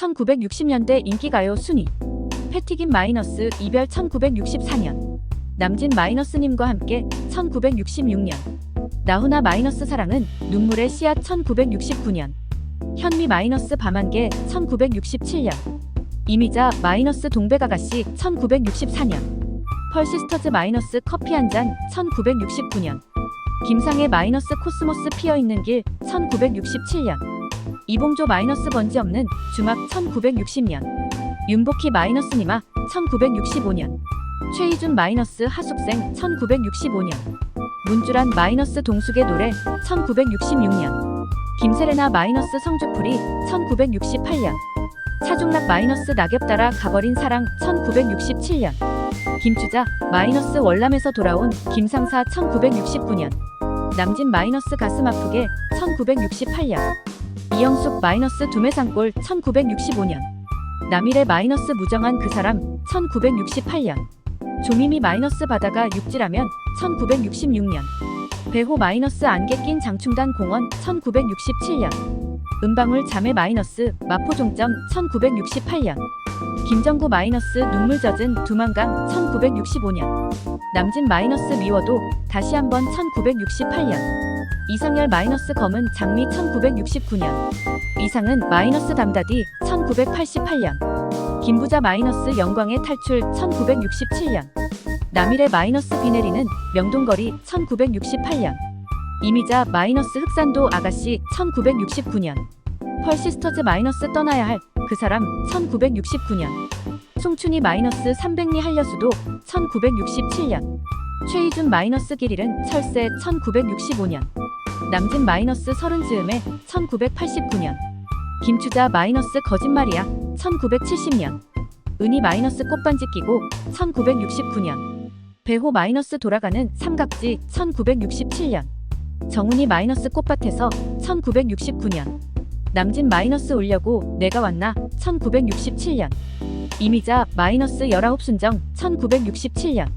1960년대 인기가요 순위. 패티김 마이너스 이별 1964년. 남진 마이너스님과 함께 1966년. 나훈아 마이너스 사랑은 눈물의 씨앗 1969년. 현미 마이너스 밤한개 1967년. 이미자 마이너스 동백아가씨 1964년. 펄시스터즈 마이너스 커피 한 잔 1969년. 김상의 마이너스 코스모스 피어있는 길 1967년 이봉조 마이너스 번지 없는 중학 1960년. 윤복희 마이너스 니마 1965년. 최희준 마이너스 하숙생 1965년. 문주란 마이너스 동숙의 노래 1966년. 김세레나 마이너스 성주풀이 1968년. 차중락 마이너스 낙엽 따라 가버린 사랑 1967년. 김추자 마이너스 월남에서 돌아온 김상사 1969년. 남진 마이너스 가슴 아프게 1968년 이영숙 마이너스 두메산골 1965년. 남일의 마이너스 무정한 그 사람 1968년. 조미미 마이너스 바다가 육지라면 1966년. 배호 마이너스 안개 낀 장충단 공원 1967년. 은방울 자매 마이너스 마포 종점 1968년. 김정구 마이너스 눈물 젖은 두만강 1965년. 남진 마이너스 미워도 다시 한번 1968년 이상열 마이너스 검은 장미 1969년. 이상은 마이너스 담다디 1988년. 김부자 마이너스 영광의 탈출 1967년. 남일의 마이너스 비 내리는 명동거리 1968년. 이미자 마이너스 흑산도 아가씨 1969년. 펄시스터즈 마이너스 떠나야 할 그 사람 1969년. 송춘이 마이너스 300리 한려수도 1967년. 최희준 마이너스 길일은 철새 1965년 남진 마이너스 서른 즈음에 1989년. 김추자 마이너스 거짓말이야 1970년. 은희 마이너스 꽃반지 끼고 1969년. 배호 마이너스 돌아가는 삼각지 1967년. 정훈이 마이너스 꽃밭에서 1969년. 남진 마이너스 울려고 내가 왔나 1967년. 이미자 마이너스 19순정 1967년.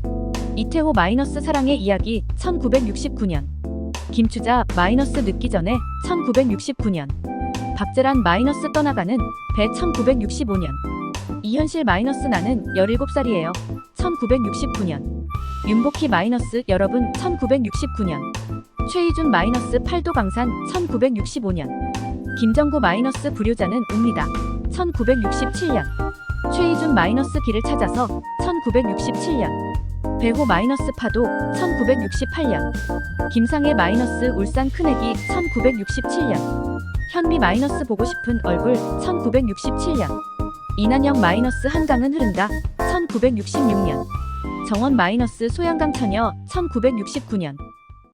이태호 마이너스 사랑의 이야기 1969년 김추자 마이너스 늦기 전에 1969년. 박재란 마이너스 떠나가는 배 1965년. 이현실 마이너스 나는 17살이에요. 1969년. 윤복희 마이너스 여러분 1969년. 최희준 마이너스 팔도 강산 1965년. 김정구 마이너스 불효자는 웁니다. 1967년. 최희준 마이너스 길을 찾아서 1967년 배호 마이너스 파도 1968년. 김상의 마이너스 울산 큰애기 1967년. 현미 마이너스 보고 싶은 얼굴 1967년. 이난영 마이너스 한강은 흐른다 1966년. 정원 마이너스 소양강 처녀 1969년